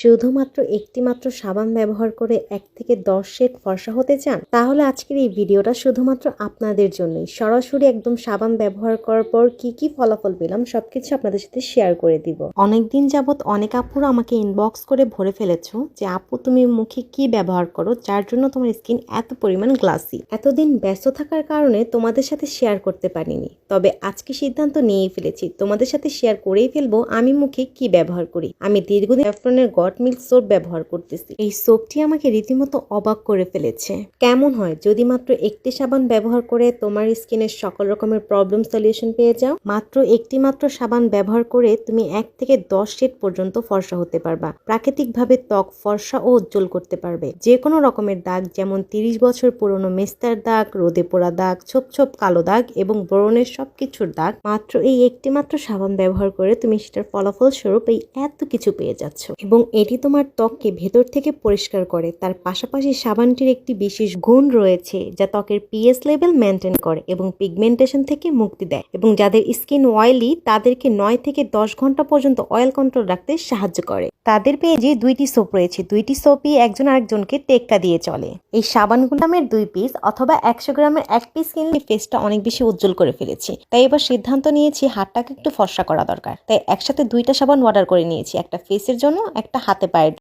শুধুমাত্র একটি মাত্র সাবান ব্যবহার করে এক থেকে দশ শেড ফর্সা হতে চান, তাহলে আজকের এই ভিডিওটা শুধুমাত্র আপনাদের জন্যই। সরাসরি একদম সাবান ব্যবহার করার পর কি কি ফলাফল পেলাম, সবকিছু আপনাদের সাথে শেয়ার করে দিব। অনেকদিন যাবত অনেক আপুরা আমাকে ইনবক্স করে ভরে ফেলেছো যে, আপু, তুমি মুখে কি ব্যবহার করো? যার জন্য তোমার স্কিন এত পরিমাণ গ্লাসি এতদিন ব্যস্ত থাকার কারণে তোমাদের সাথে শেয়ার করতে পারিনি। তবে আজকে সিদ্ধান্ত নিয়েই ফেলেছি, তোমাদের সাথে শেয়ার করেই ফেলব আমি মুখে কি ব্যবহার করি। আমি দীর্ঘদিন স্যাফরনের গট মিল্ক সোপ ব্যবহার করতেছি। এই সোপটি আমাকে রীতিমতো অবাক করে ফেলেছে। কেমন হয়? যদি মাত্র একটি সাবান ব্যবহার করে তোমার স্কিনের সকল রকমের প্রবলেম সলিউশন পেয়ে যাও, মাত্র একটি মাত্র সাবান ব্যবহার করে তুমি এক থেকে দশ শেড পর্যন্ত ফর্সা হতে পারবা। প্রাকৃতিকভাবে ত্বক ফর্সা ও উজ্জ্বল করতে পারবে। যে কোনো রকমের দাগ, যেমন তিরিশ বছর পুরনো মেস্তার দাগ, রোদে পোড়া দাগ, ছোপ ছোপ কালো দাগ এবং ব্রণের সবকিছুর দাগ, মাত্র এই একটি মাত্র সাবান ব্যবহার করে তুমি সেটার ফলাফল স্বরূপ এই এত কিছু পেয়ে যাচ্ছ। এবং এটি তোমার ত্বককে ভেতর থেকে পরিষ্কার করে। তার পাশাপাশি সাবানটির একটি বিশেষ গুণ রয়েছে, যা ত্বকের পিএস লেভেল মেনটেন করে এবং পিগমেন্টেশন থেকে মুক্তি দেয় এবং যাদের স্কিন অয়েলি, তাদেরকে নয় থেকে দশ ঘণ্টা পর্যন্ত অয়েল কন্ট্রোল রাখতে সাহায্য করে। তাদের পেজে দুইটি সোপ রয়েছে, দুইটি সোপই একজন আরেকজনকে টেক্কা দিয়ে চলে। এই সাবান গুলামের দুই পিস অথবা একশো গ্রামের এক পিস কিনলে ফেসটা অনেক বেশি উজ্জ্বল করে ফেলেছি। তাই এবার সিদ্ধান্ত নিয়েছি হাতটাকে একটু ফর্সা করা দরকার। তাই একসাথে দুইটা সাবান অর্ডার করে নিয়েছি, একটা ফেসের জন্য, একটা হাতে পায়ের